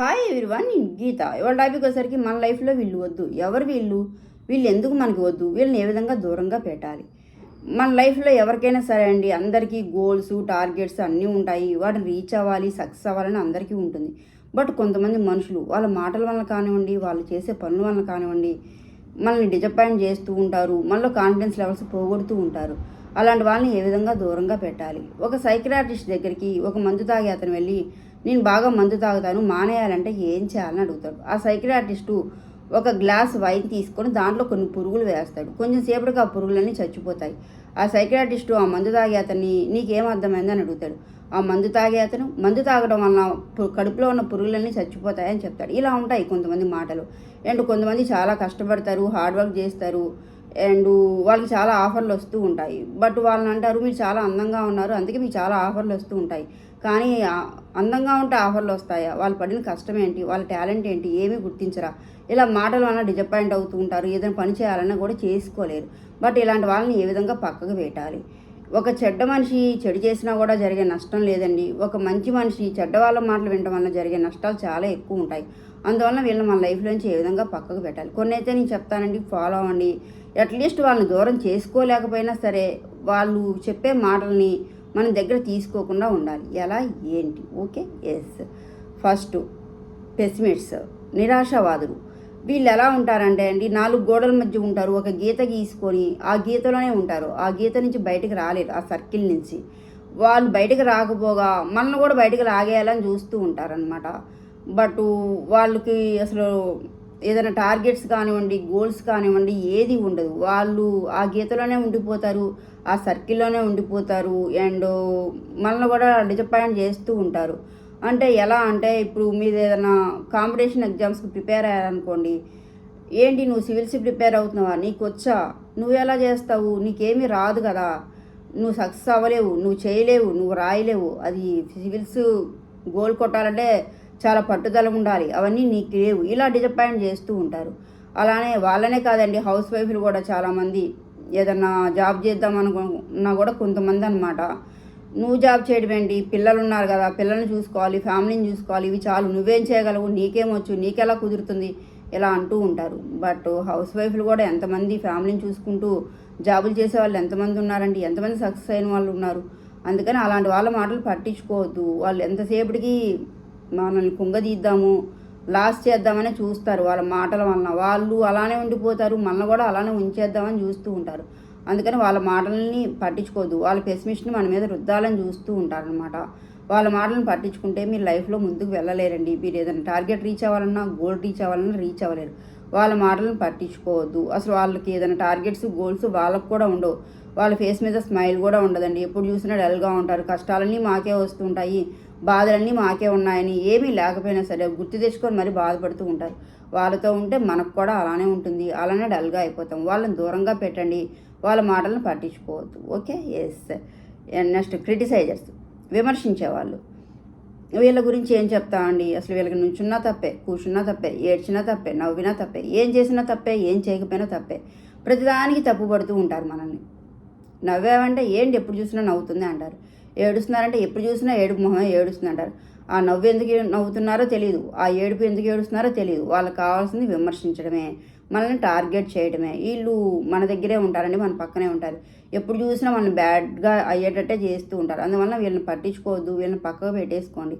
Hi everyone గీత. ఇవాళ topic వచ్చేసరికి మన లైఫ్లో వీళ్ళు వద్దు. ఎవరు వీళ్ళు? వీళ్ళు ఎందుకు మనకి వద్దు? వీళ్ళని ఏ విధంగా దూరంగా పెట్టాలి? మన లైఫ్లో ఎవరికైనా సరే అండి అందరికీ గోల్స్ టార్గెట్స్ అన్నీ ఉంటాయి. వాటిని రీచ్ అవ్వాలి సక్సెస్ అవ్వాలని అందరికీ ఉంటుంది. బట్ కొంతమంది మనుషులు వాళ్ళ మాటల వల్ల కానివ్వండి వాళ్ళు చేసే పనుల వల్ల కానివ్వండి మనల్ని డిజపాయింట్ చేస్తూ ఉంటారు. మనలో కాన్ఫిడెన్స్ లెవెల్స్ పోగొడుతూ ఉంటారు. అలాంటి వాళ్ళని ఏ విధంగా దూరంగా పెట్టాలి? ఒక సైక్రాటిస్ట్ దగ్గరికి ఒక మందు తాగే అతను వెళ్ళి నేను బాగా మందు తాగుతాను మానేయాలంటే ఏం చేయాలని అడుగుతాడు. ఆ సైకియాట్రిస్టు ఒక గ్లాస్ వైన్ తీసుకొని దాంట్లో కొన్ని పురుగులు వేస్తాడు. కొంచెం సేపటికి ఆ పురుగులన్నీ చచ్చిపోతాయి. ఆ సైక్రాటిస్టు ఆ మందు తాగే అతన్ని నీకేం అర్థమైందని అడుగుతాడు. ఆ మందు తాగే అతను మందు తాగడం వలన కడుపులో ఉన్న పురుగులన్నీ చచ్చిపోతాయని చెప్తాడు. ఇలా ఉంటాయి కొంతమంది మాటలు. అండ్ కొంతమంది చాలా కష్టపడతారు హార్డ్ వర్క్ చేస్తారు. అండ్ వాళ్ళకి చాలా ఆఫర్లు వస్తూ ఉంటాయి. బట్ వాళ్ళని అంటారు మీరు చాలా అందంగా ఉన్నారు. అందుకే మీకు చాలా ఆఫర్లు వస్తూ ఉంటాయి. కానీ అందంగా ఉంటే ఆఫర్లు వస్తాయా? వాళ్ళు పడిన కష్టం ఏంటి? వాళ్ళ టాలెంట్ ఏంటి? ఏమీ గుర్తించరా? ఇలా మాటల వలన డిజపాయింట్ అవుతూ ఉంటారు. ఏదైనా పని చేయాలన్నా కూడా చేసుకోలేరు. బట్ ఇలాంటి వాళ్ళని ఏ విధంగా పక్కకు పెట్టాలి? ఒక చెడ్డ మనిషి చెడు చేసినా కూడా జరిగే నష్టం లేదండి. ఒక మంచి మనిషి చెడ్డ వాళ్ళ మాటలు వినడం వల్ల జరిగే నష్టాలు చాలా ఎక్కువ ఉంటాయి. అందువల్ల వీళ్ళని మన లైఫ్లోంచి ఏ విధంగా పక్కకు పెట్టాలి? కొన్ని అయితే నేను చెప్తానండి ఫాలో అవ్వండి. అట్లీస్ట్ వాళ్ళని దూరం చేసుకోలేకపోయినా సరే వాళ్ళు చెప్పే మాటల్ని మన దగ్గర తీసుకోకుండా ఉండాలి. ఎలా? ఏంటి? ఓకే? ఎస్ ఫస్ట్ పెసిమిట్స్ నిరాశావాదులు. వీళ్ళు ఎలా ఉంటారంటే అండి నాలుగు గోడల మధ్య ఉంటారు ఒక గీత గీసుకొని ఆ గీతలోనే ఉంటారు. ఆ గీత నుంచి బయటకు రాలేదు ఆ సర్కిల్ నుంచి. వాళ్ళు బయటకు రాకపోగా మనల్ని కూడా బయటకు లాగేయాలని చూస్తూ ఉంటారనమాట బట్ వాళ్ళకి అసలు ఏదైనా టార్గెట్స్ కానివ్వండి గోల్స్ కానివ్వండి ఏది ఉండదు. వాళ్ళు ఆ గీతలోనే ఉండిపోతారు ఆ సర్కిల్లోనే ఉండిపోతారు అండ్ మనల్ని కూడా డిసప్పాయింట్ చేస్తూ ఉంటారు. అంటే ఎలా అంటే ఇప్పుడు మీరు ఏదైనా కాంపిటీషన్ ఎగ్జామ్స్కి ప్రిపేర్ అయ్యారనుకోండి ఏంటి నువ్వు సివిల్స్ ప్రిపేర్ అవుతున్నావా? నీకు వచ్చా నువ్వు ఎలా చేస్తావు? నీకేమీ రాదు కదా. నువ్వు సక్సెస్ అవ్వలేవు నువ్వు చేయలేవు నువ్వు రాయలేవు. అది సివిల్స్ గోల్ కొట్టాలంటే చాలా పట్టుదల ఉండాలి. అవన్నీ నీకు లేవు. ఇలా డిసప్పాయింట్ చేస్తూ ఉంటారు. అలానే వాళ్ళనే కాదండి హౌస్ వైఫ్లు కూడా చాలామంది. ఏదన్నా జాబ్ చేద్దాం అనుకున్నా కూడా కొంతమంది అనమాట నువ్వు జాబ్ చేయడం ఏంటి? పిల్లలు ఉన్నారు కదా పిల్లల్ని చూసుకోవాలి ఫ్యామిలీని చూసుకోవాలి ఇవి చాలు. నువ్వేం చేయగలవు? నీకేమొచ్చు నీకెలా కుదురుతుంది? ఇలా అంటూ ఉంటారు. బట్ హౌస్ వైఫ్లు కూడా ఎంతమంది ఫ్యామిలీని చూసుకుంటూ జాబులు చేసే వాళ్ళు ఎంతమంది ఉన్నారండి? ఎంతమంది సక్సెస్ అయిన వాళ్ళు ఉన్నారు? అందుకని అలాంటి వాళ్ళ మాటలు పట్టించుకోవద్దు. వాళ్ళు ఎంతసేపటికి మనల్ని కుంగదీద్దాము లాస్ చేద్దామని చూస్తారు. వాళ్ళ మాటల వలన వాళ్ళు అలానే ఉండిపోతారు మనల్ని కూడా అలానే ఉంచేద్దామని చూస్తూ ఉంటారు. అందుకని వాళ్ళ మాటలని పట్టించుకోవద్దు. వాళ్ళ పెసిమిస్ట్ని మన మీద రుద్దాలని చూస్తూ ఉంటారనమాట వాళ్ళ మాటలను పట్టించుకుంటే మీరు లైఫ్లో ముందుకు వెళ్ళలేరండి. మీరు ఏదైనా టార్గెట్ రీచ్ అవ్వాలన్నా గోల్ రీచ్ అవ్వాలన్నా రీచ్ అవ్వలేరు. వాళ్ళ మాటలను పట్టించుకోవద్దు. అసలు వాళ్ళకి ఏదైనా టార్గెట్స్ గోల్స్ వాళ్ళకు కూడా ఉండవు. వాళ్ళ ఫేస్ మీద స్మైల్ కూడా ఉండదండి. ఎప్పుడు చూసినా డల్గా ఉంటారు. కష్టాలన్నీ మాకే వస్తుంటాయి. బాధలన్నీ మాకే ఉన్నాయని ఏమీ లేకపోయినా సరే గుర్తు తెచ్చుకొని మరి బాధపడుతూ ఉంటారు. వాళ్ళతో ఉంటే మనకు కూడా అలానే ఉంటుంది. అలానే డల్గా అయిపోతాం. వాళ్ళని దూరంగా పెట్టండి. వాళ్ళ మాటలను పట్టించుకోవద్దు. ఓకే? ఎస్ నెక్స్ట్ క్రిటిసైజర్స్ విమర్శించేవాళ్ళు. వీళ్ళ గురించి ఏం చెప్తా అండి? అసలు వీళ్ళకి నుంచున్నా తప్పే కూర్చున్నా తప్పే ఏడ్చినా తప్పే నవ్వినా తప్పే ఏం చేసినా తప్పే ఏం చేయకపోయినా తప్పే ప్రతిదానికి తప్పు పడుతూ ఉంటారు మనల్ని. నవ్వేవంటే ఏంటి ఎప్పుడు చూసినా నవ్వుతుంది అంటారు. ఏడుస్తున్నారంటే ఎప్పుడు చూసినా ఏడుపు మొహమే ఏడుస్తుంది అంటారు. ఆ నవ్వు ఎందుకు నవ్వుతున్నారో తెలియదు ఆ ఏడుపు ఎందుకు ఏడుస్తున్నారో తెలియదు వాళ్ళకి కావాల్సింది విమర్శించడమే. మనల్ని టార్గెట్ చేయడమే. వీళ్ళు మన దగ్గరే ఉంటారండి మన పక్కనే ఉంటారు. ఎప్పుడు చూసినా మనల్ని బ్యాడ్గా అయ్యేటట్టే చేస్తూ ఉంటారు. అందువల్ల వీళ్ళని పట్టించుకోవద్దు వీళ్ళని పక్కకు పెట్టేసుకోండి.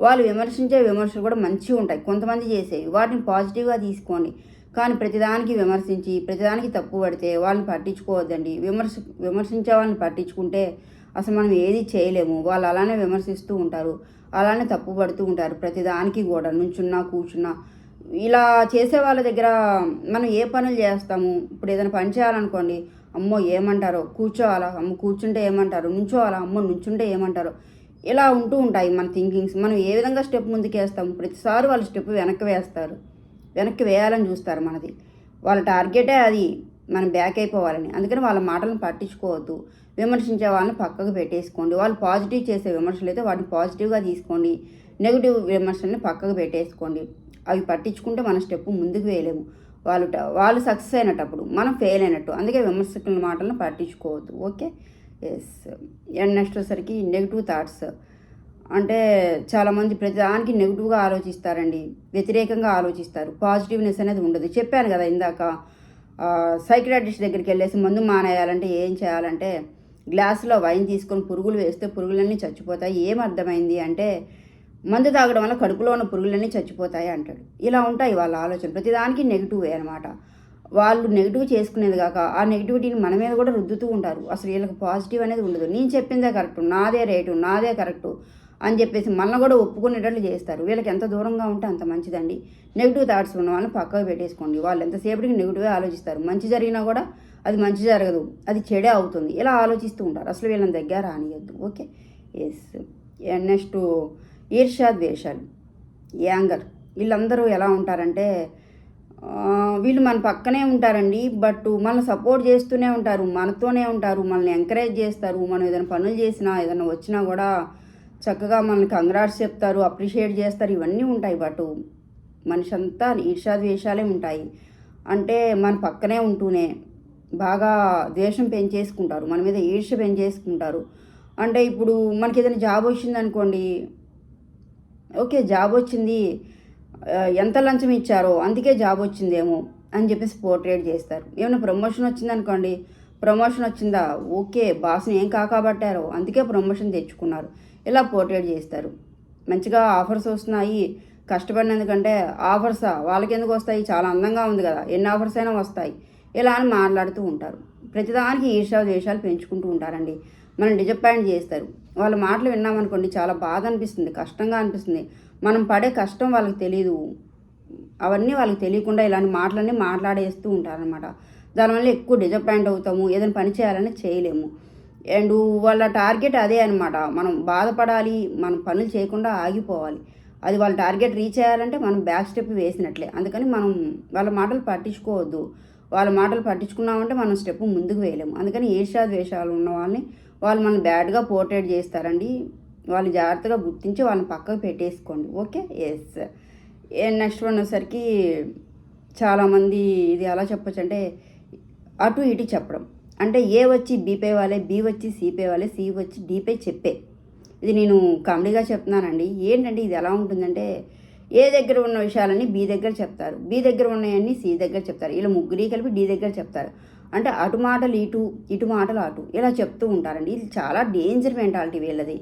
వాళ్ళు విమర్శించే విమర్శలు కూడా మంచిగా ఉంటాయి. కొంతమంది చేసేవి వాటిని పాజిటివ్గా తీసుకోండి. కానీ ప్రతిదానికి విమర్శించి ప్రతిదానికి తప్పు పడితే వాళ్ళని పట్టించుకోవద్దండి. విమర్శ విమర్శించే వాళ్ళని పట్టించుకుంటే అసలు మనం ఏది చేయలేము. వాళ్ళు అలానే విమర్శిస్తూ ఉంటారు. అలానే తప్పు పడుతూ ఉంటారు. ప్రతిదానికి కూడా నుంచున్నా కూర్చున్నా ఇలా చేసే వాళ్ళ దగ్గర మనం ఏ పనులు చేస్తాము? ఇప్పుడు ఏదైనా పని చేయాలనుకోండి అమ్మో ఏమంటారో? కూర్చోవాలా? అమ్మ కూర్చుంటే ఏమంటారు? నుంచోవాలా? అమ్మో నుంచుంటే ఏమంటారో? ఇలా ఉంటూ ఉంటాయి మన థింకింగ్స్ మనం ఏ విధంగా స్టెప్ ముందుకు వేస్తాము ప్రతిసారి వాళ్ళు స్టెప్ వెనక్కి వేస్తారు. వెనక్కి వేయాలని చూస్తారు మనది. వాళ్ళ టార్గెటే అది. మనం బ్యాక్ అయిపోవాలని. అందుకని వాళ్ళ మాటలను పట్టించుకోవద్దు. విమర్శించే వాళ్ళని పక్కకు పెట్టేసుకోండి. వాళ్ళు పాజిటివ్ చేసే విమర్శలు అయితే వాటిని పాజిటివ్గా తీసుకోండి. నెగిటివ్ విమర్శల్ని పక్కకు పెట్టేసుకోండి. అవి పట్టించుకుంటే మన స్టెప్ ముందుకు వేయలేము. వాళ్ళు వాళ్ళు సక్సెస్ అయినటప్పుడు మనం ఫెయిల్ అయినట్టు. అందుకే విమర్శకుల మాటలను పట్టించుకోవద్దు. ఓకే? ఎస్ అండ్ నెక్స్ట్ వచ్చేసరికి నెగిటివ్ థాట్స్ అంటే చాలామంది ప్రతిదానికి నెగిటివ్గా ఆలోచిస్తారండి. వ్యతిరేకంగా ఆలోచిస్తారు. పాజిటివ్నెస్ అనేది ఉండదు. చెప్పాను కదా ఇందాక. సైక్రాటిస్ట్ దగ్గరికి వెళ్ళేసి మందు మానేయాలంటే ఏం చేయాలంటే గ్లాసులో వైన్ తీసుకొని పురుగులు వేస్తే పురుగులన్నీ చచ్చిపోతాయి. ఏం అర్థమైంది అంటే మందు తాగడం వల్ల కడుపులో ఉన్న పురుగులన్నీ చచ్చిపోతాయి అంటాడు. ఇలా ఉంటాయి వాళ్ళ ఆలోచన ప్రతిదానికి నెగిటివే అనమాట వాళ్ళు నెగిటివ్ చేసుకునేది కాక ఆ నెగిటివిటీని మన మీద కూడా రుద్దుతూ ఉంటారు. అసలు వీళ్ళకి పాజిటివ్ అనేది ఉండదు. నేను చెప్పిందే కరెక్ట్ నాదే రేటు నాదే కరెక్టు అని చెప్పేసి మనల్ని కూడా ఒప్పుకునేటట్లు చేస్తారు. వీళ్ళకి ఎంత దూరంగా ఉంటే అంత మంచిదండి. నెగిటివ్ థాట్స్ ఉన్న వాళ్ళని పక్కకు పెట్టేసుకోండి. వాళ్ళు ఎంతసేపటికి నెగిటివే ఆలోచిస్తారు. మంచి జరిగినా కూడా అది మంచి జరగదు. అది చెడే అవుతుంది. ఇలా ఆలోచిస్తూ ఉంటారు. అసలు వీళ్ళని దగ్గర రానియద్దు. ఓకే? ఎస్ నెక్స్ట్ ఈర్ష్యా ద్వేషాలు. యాంగర్? వీళ్ళందరూ ఎలా ఉంటారంటే వీళ్ళు మన పక్కనే ఉంటారండి బట్ మనల్ని సపోర్ట్ చేస్తూనే ఉంటారు మనతోనే ఉంటారు మనల్ని ఎంకరేజ్ చేస్తారు మనం ఏదైనా పనులు చేసినా ఏదైనా వచ్చినా కూడా చక్కగా మనల్ని కంగ్రాట్స్ చెప్తారు అప్రిషియేట్ చేస్తారు ఇవన్నీ ఉంటాయి బట్ మనిషి అంతా ఈర్షాద్వేషాలే ఉంటాయి. అంటే మన పక్కనే ఉంటూనే బాగా ద్వేషం పెంచేసుకుంటారు మన మీద ఈర్ష పెంచేసుకుంటారు. అంటే ఇప్పుడు మనకి ఏదైనా జాబ్ వచ్చిందనుకోండి ఓకే జాబ్ వచ్చింది. ఎంత లంచం ఇచ్చారో అందుకే జాబ్ వచ్చిందేమో అని చెప్పేసి పోర్ట్రేట్ చేస్తారు. ఏమైనా ప్రమోషన్ వచ్చిందనుకోండి ప్రమోషన్ వచ్చిందా? ఓకే బాస్ని ఏం కాకాబట్టారో అందుకే ప్రమోషన్ తెచ్చుకున్నారు. ఇలా పోర్ట్రేట్ చేస్తారు. మంచిగా ఆఫర్స్ వస్తున్నాయి. కష్టపడినందుకంటే ఆఫర్సా వాళ్ళకి ఎందుకు వస్తాయి? చాలా అందంగా ఉంది కదా ఎన్ని ఆఫర్స్ అయినా వస్తాయి. ఇలా అని మాట్లాడుతూ ఉంటారు. ప్రతిదానికి ఈర్షా ద్వేషాలు పెంచుకుంటూ ఉంటారండి. మనం డిజపాయింట్ చేస్తారు. వాళ్ళ మాటలు విన్నామనుకోండి చాలా బాధ అనిపిస్తుంది కష్టంగా అనిపిస్తుంది. మనం పడే కష్టం వాళ్ళకి తెలియదు అవన్నీ వాళ్ళకి తెలియకుండా ఇలాంటి మాటలన్నీ మాట్లాడేస్తూ ఉంటారనమాట దానివల్ల ఎక్కువ డిజపాయింట్ అవుతాము ఏదైనా పని చేయాలని చేయలేము. అండ్ వాళ్ళ టార్గెట్ అదే అనమాట మనం బాధపడాలి మనం పనులు చేయకుండా ఆగిపోవాలి. అది వాళ్ళ టార్గెట్ రీచ్ అయ్యాలంటే మనం బ్యాక్ స్టెప్ వేసినట్లే. అందుకని మనం వాళ్ళ మాటలు పట్టించుకోవద్దు. వాళ్ళ మాటలు పట్టించుకున్నామంటే మనం స్టెప్ ముందుకు వేయలేము. అందుకని ఈర్ష్యా ద్వేషాలు ఉన్న వాళ్ళని వాళ్ళు మనం బ్యాడ్గా పోర్ట్రేట్ చేస్తారండి. వాళ్ళు జాగ్రత్తగా గుర్తించి వాళ్ళని పక్కకు పెట్టేసుకోండి. ఓకే? ఎస్. నెక్స్ట్ వన్ వచ్చేసరికి చాలామంది ఇది ఎలా చెప్పచ్చు అంటే అటు ఇటు చెప్పడం. అంటే ఏ వచ్చి బీపే వాళ్ళే బి వచ్చి సిపే వాళ్ళే సి వచ్చి డీపే చెప్పే. ఇది నేను కామెడీగా చెప్తున్నానండి. ఏంటంటే ఇది ఎలా ఉంటుందంటే ఏ దగ్గర ఉన్న విషయాలన్నీ బి దగ్గర చెప్తారు. బి దగ్గర ఉన్నాయన్నీ సి దగ్గర చెప్తారు. ఇలా ముగ్గురి కలిపి డి దగ్గర చెప్తారు. అంటే అటు మాటలు ఇటు ఇటు మాటలు అటు ఇలా చెప్తూ ఉంటారండి. ఇది చాలా డేంజర్ మెంటాలిటీ వీళ్ళది.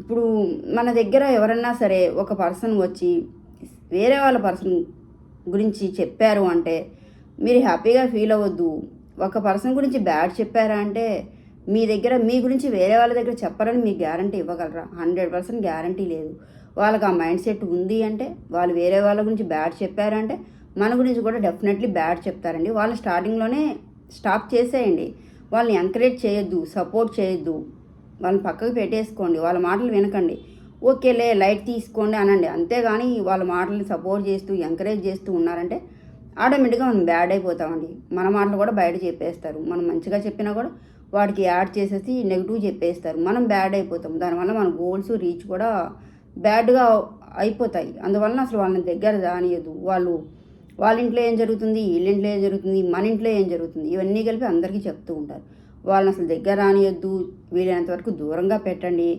ఇప్పుడు మన దగ్గర ఎవరన్నా సరే ఒక పర్సన్ వచ్చి వేరే వాళ్ళ పర్సన్ గురించి చెప్పారు అంటే మీరు హ్యాపీగా ఫీల్ అవ్వద్దు. ఒక పర్సన్ గురించి బ్యాడ్ చెప్పారా అంటే మీ దగ్గర మీ గురించి వేరే వాళ్ళ దగ్గర చెప్పారని మీకు గ్యారంటీ ఇవ్వగలరా? హండ్రెడ్ పర్సెంట్ గ్యారంటీ లేదు. వాళ్ళకి ఆ మైండ్ సెట్ ఉంది అంటే వాళ్ళు వేరే వాళ్ళ గురించి బ్యాడ్ చెప్పారంటే మన గురించి కూడా డెఫినెట్లీ బ్యాడ్ చెప్తారండి. వాళ్ళు స్టార్టింగ్లోనే స్టాప్ చేసేయండి. వాళ్ళని ఎంకరేజ్ చేయొద్దు సపోర్ట్ చేయొద్దు. వాళ్ళని పక్కకు పెట్టేసుకోండి వాళ్ళ మాటలు వినకండి. ఓకేలే లైట్ తీసుకోండి అనండి. అంతేగాని వాళ్ళ మాటలు సపోర్ట్ చేస్తూ ఎంకరేజ్ చేస్తూ ఉన్నారంటే ఆటోమేటిక్గా మనం బ్యాడ్ అయిపోతామండి. మన మాటలు కూడా బయట చెప్పేస్తారు. మనం మంచిగా చెప్పినా కూడా వాడికి యాడ్ చేసేసి నెగిటివ్ చెప్పేస్తారు. మనం బ్యాడ్ అయిపోతాం. దానివల్ల మన గోల్స్ రీచ్ కూడా బ్యాడ్గా అయిపోతాయి. అందువలన అసలు వాళ్ళని దగ్గర రానియదు వాళ్ళు వాళ్ళ ఇంట్లో ఏం జరుగుతుంది వీళ్ళ ఇంట్లో ఏం జరుగుతుంది మన ఇంట్లో ఏం జరుగుతుంది ఇవన్నీ కలిపి అందరికీ చెప్తూ ఉంటారు. వాళ్ళని అసలు దగ్గర రానియొద్దు వీలైనంత వరకు దూరంగా పెట్టండి.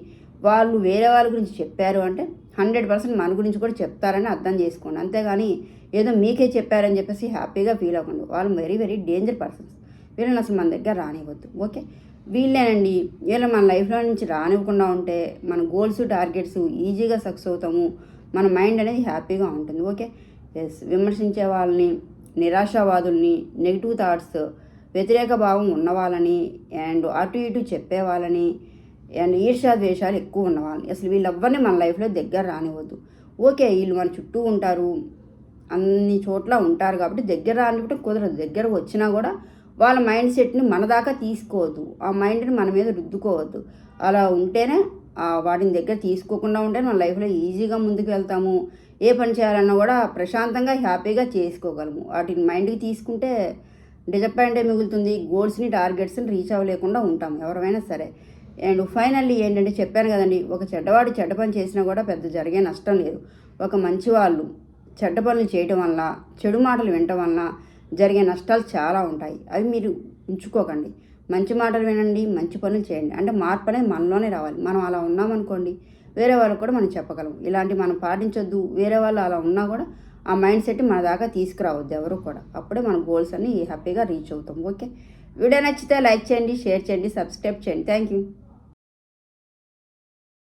వాళ్ళు వేరే వాళ్ళ గురించి చెప్పారు అంటే హండ్రెడ్ పర్సెంట్ మన గురించి కూడా చెప్తారని అర్థం చేసుకోండి. అంతేగాని ఏదో మీకే చెప్పారని చెప్పేసి హ్యాపీగా ఫీల్ అవ్వకండి. వాళ్ళు వెరీ వెరీ డేంజర్ పర్సన్స్. వీళ్ళని అసలు మన దగ్గర రానివ్వద్దు ఓకే? వీళ్ళేనండి వీళ్ళు మన లైఫ్లో నుంచి రానివ్వకుండా ఉంటే మన గోల్స్ టార్గెట్స్ ఈజీగా సక్సెస్ అవుతాము. మన మైండ్ అనేది హ్యాపీగా ఉంటుంది. ఓకే? ఎస్ విమర్శించే వాళ్ళని నిరాశావాదుల్ని నెగిటివ్ థాట్స్ వ్యతిరేక భావం ఉన్నవాళ్ళని అండ్ అటు ఇటు చెప్పే వాళ్ళని అండ్ ఈర్ష్యా ద్వేషాలు ఎక్కువ ఉన్నవాళ్ళని అసలు వీళ్ళెవ్వరిని మన లైఫ్లో దగ్గర రానివ్వద్దు. ఓకే వీళ్ళు మన చుట్టూ ఉంటారు అన్ని చోట్ల ఉంటారు కాబట్టి దగ్గర రానివ్వడం కుదరదు. దగ్గర వచ్చినా కూడా వాళ్ళ మైండ్ సెట్ని మన దాకా తీసుకోవద్దు. ఆ మైండ్ని మన మీద రుద్దుకోవద్దు. అలా ఉంటేనే వాటిని దగ్గర తీసుకోకుండా ఉంటే మన లైఫ్లో ఈజీగా ముందుకు వెళ్తాము. ఏ పని చేయాలన్నా కూడా ప్రశాంతంగా హ్యాపీగా చేసుకోగలము. వాటిని మైండ్కి తీసుకుంటే డిజపాయింటే మిగులుతుంది. గోల్స్ని టార్గెట్స్ని రీచ్ అవ్వలేకుండా ఉంటాం ఎవరైనా సరే. అండ్ ఫైనల్లీ ఏంటంటే చెప్పాను కదండి ఒక చెడ్డవాడు చెడ్డ పని చేసినా కూడా పెద్ద జరిగే నష్టం లేదు. ఒక మంచి వాళ్ళు చెడ్డ పనులు చేయటం వల్ల చెడు మాటలు వినటం వల్ల జరిగే నష్టాలు చాలా ఉంటాయి. అవి మీరు ఉంచుకోకండి. మంచి మాటలు వినండి మంచి పనులు చేయండి. అంటే మార్పు అనేది మనలోనే రావాలి. మనం అలా ఉన్నామనుకోండి వేరే వాళ్ళకి కూడా మనం చెప్పగలం. ఇలాంటి మనం పాటించొద్దు. వేరే వాళ్ళు అలా ఉన్నా కూడా ఆ మైండ్ సెట్ మన దాకా తీసుకురావద్దు ఎవరు కూడా. అప్పుడే మన గోల్స్ అన్ని హ్యాపీగా రీచ్ అవుతాం. ఓకే? వీడియో నచ్చితే లైక్ చేయండి షేర్ చేయండి సబ్స్క్రైబ్ చేయండి. Thank you